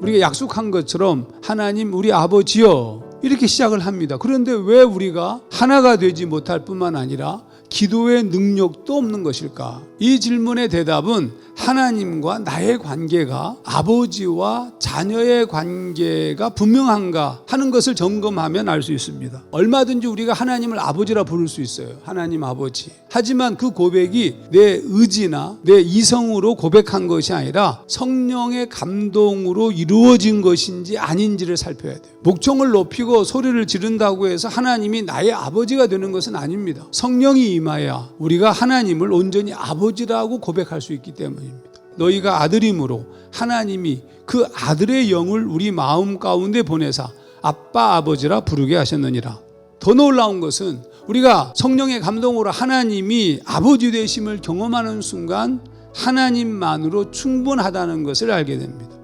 우리가 약속한 것처럼 하나님 우리 아버지여 이렇게 시작을 합니다. 그런데 왜 우리가 하나가 되지 못할 뿐만 아니라 기도의 능력도 없는 것일까? 이 질문의 대답은 하나님과 나의 관계가 아버지와 자녀의 관계가 분명한가 하는 것을 점검하면 알 수 있습니다. 얼마든지 우리가 하나님을 아버지라 부를 수 있어요. 하나님 아버지. 하지만 그 고백이 내 의지나 내 이성으로 고백한 것이 아니라 성령의 감동으로 이루어진 것인지 아닌지를 살펴야 돼요. 목청을 높이고 소리를 지른다고 해서 하나님이 나의 아버지가 되는 것은 아닙니다. 성령이 임하여 우리가 하나님을 온전히 아버지라고 고백할 수 있기 때문입니다. 너희가 아들임으로 하나님이 그 아들의 영을 우리 마음 가운데 보내사 아빠 아버지라 부르게 하셨느니라. 더 놀라운 것은 우리가 성령의 감동으로 하나님이 아버지 되심을 경험하는 순간 하나님만으로 충분하다는 것을 알게 됩니다.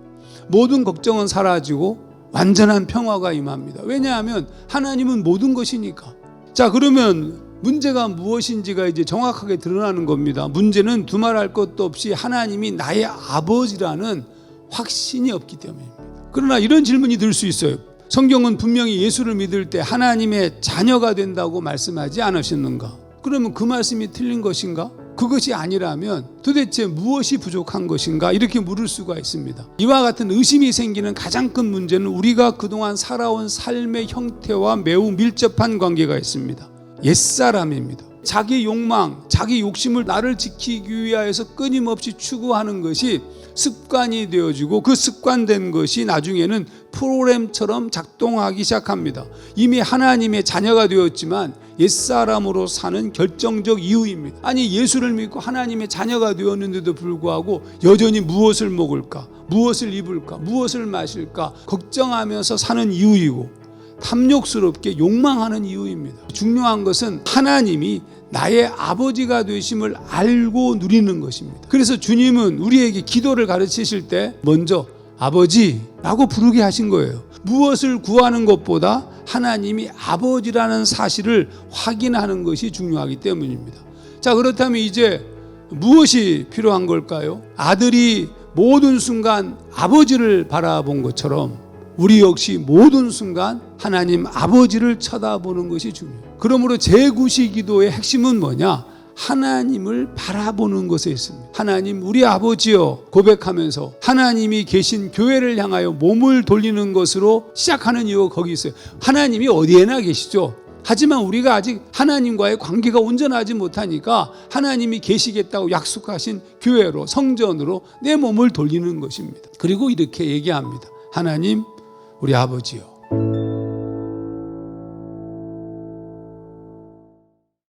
모든 걱정은 사라지고 완전한 평화가 임합니다. 왜냐하면 하나님은 모든 것이니까. 자, 그러면 문제가 무엇인지가 이제 정확하게 드러나는 겁니다. 문제는 두말할 것도 없이 하나님이 나의 아버지라는 확신이 없기 때문입니다. 그러나 이런 질문이 들 수 있어요. 성경은 분명히 예수를 믿을 때 하나님의 자녀가 된다고 말씀하지 않으셨는가? 그러면 그 말씀이 틀린 것인가? 그것이 아니라면 도대체 무엇이 부족한 것인가? 이렇게 물을 수가 있습니다. 이와 같은 의심이 생기는 가장 큰 문제는 우리가 그동안 살아온 삶의 형태와 매우 밀접한 관계가 있습니다. 옛사람입니다. 자기 욕망, 자기 욕심을 나를 지키기 위하여서 끊임없이 추구하는 것이 습관이 되어지고 그 습관된 것이 나중에는 프로그램처럼 작동하기 시작합니다. 이미 하나님의 자녀가 되었지만 옛사람으로 사는 결정적 이유입니다. 아니 예수를 믿고 하나님의 자녀가 되었는데도 불구하고 여전히 무엇을 먹을까? 무엇을 입을까? 무엇을 마실까? 걱정하면서 사는 이유이고 탐욕스럽게 욕망하는 이유입니다. 중요한 것은 하나님이 나의 아버지가 되심을 알고 누리는 것입니다. 그래서 주님은 우리에게 기도를 가르치실 때 먼저 아버지라고 부르게 하신 거예요. 무엇을 구하는 것보다 하나님이 아버지라는 사실을 확인하는 것이 중요하기 때문입니다. 자, 그렇다면 이제 무엇이 필요한 걸까요? 아들이 모든 순간 아버지를 바라본 것처럼 우리 역시 모든 순간 하나님 아버지를 쳐다보는 것이 중요해요. 그러므로 제구시 기도의 핵심은 뭐냐? 하나님을 바라보는 것에 있습니다. 하나님 우리 아버지여 고백하면서 하나님이 계신 교회를 향하여 몸을 돌리는 것으로 시작하는 이유가 거기 있어요. 하나님이 어디에나 계시죠. 하지만 우리가 아직 하나님과의 관계가 온전하지 못하니까 하나님이 계시겠다고 약속하신 교회로 성전으로 내 몸을 돌리는 것입니다. 그리고 이렇게 얘기합니다. 하나님 우리 아버지요.